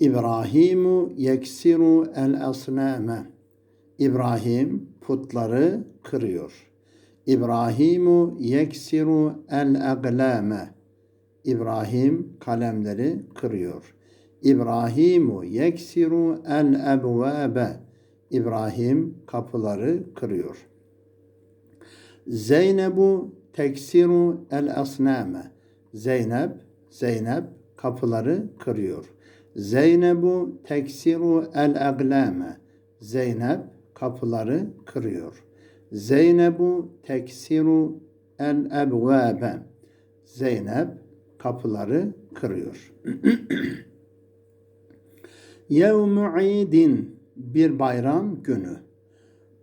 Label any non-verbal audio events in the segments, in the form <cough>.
İbrahimu yeksiru el asname. İbrahim putları kırıyor. İbrahimu yeksiru el aglame. İbrahim kalemleri kırıyor. İbrahimu yeksiru el ebvabe. İbrahim kapıları kırıyor. Zeynebu teksiru el asname. Zeynep, Zeynep kapıları kırıyor. Zeynebu teksiru el aglame. Zeynep kapıları kırıyor. Zeynebu teksiru el ebvabe. Zeynep kapıları kırıyor. <clears throat> Yevmu idin bir bayram günü.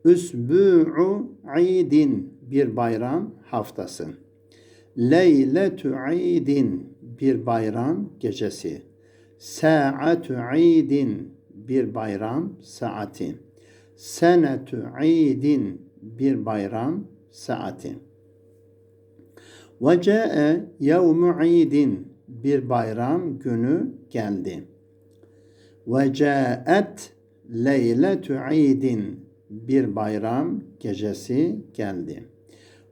Üsbu'u idin bir bayram haftası. Leyletu idin bir bayram gecesi. Sa'atu idin bir bayram saati. Senetu idin bir bayram saati. Ve ca'e yevmu idin bir bayram günü geldi. Ve ca'et leyletu idin bir bayram gecesi geldi.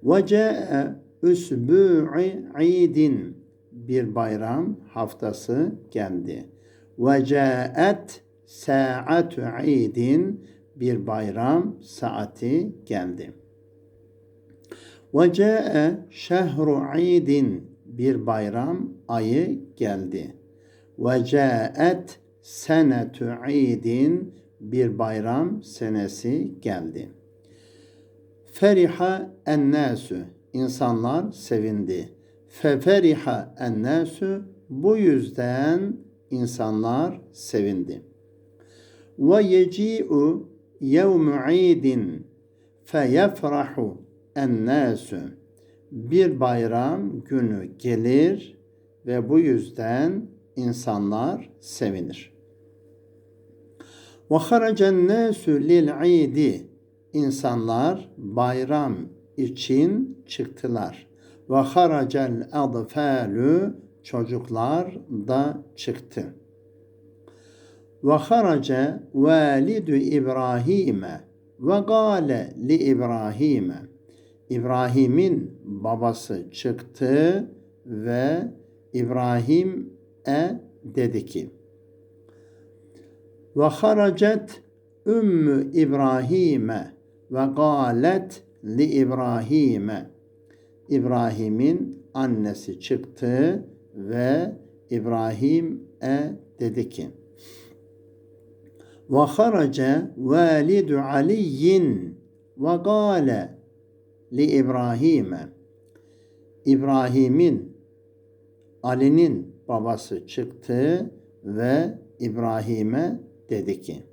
Ve ca'e üsbu'i idin bir bayram haftası geldi. Ve ca'et sa'atu idin bir bayram saati geldi. Ve ca'e şehru idin bir bayram ayı geldi. Ve ca'et senetu idin bir bayram senesi geldi. Feriha ennâsü insanlar sevindi. Feferiha ennâsü bu yüzden insanlar sevindi. Ve yeci'u yevmu idin feyefrahu ennâsü bir bayram günü gelir ve bu yüzden insanlar sevinir. Ve haracen nâsü lil idi insanlar bayram için çıktılar. Ve haracel adfâlü çocuklar da çıktı. Ve harace validu İbrahim'e ve gâle li İbrahim'e İbrahim'in babası çıktı ve İbrahim'e dedi ki ve haracet ümmü İbrahim'e ve galet li İbrahim'e İbrahim'in annesi çıktı ve İbrahim'e dedi ki ve harace validu Aliyin ve gale li İbrahim'e. İbrahim'in Ali'nin babası çıktı ve İbrahim'e dedi ki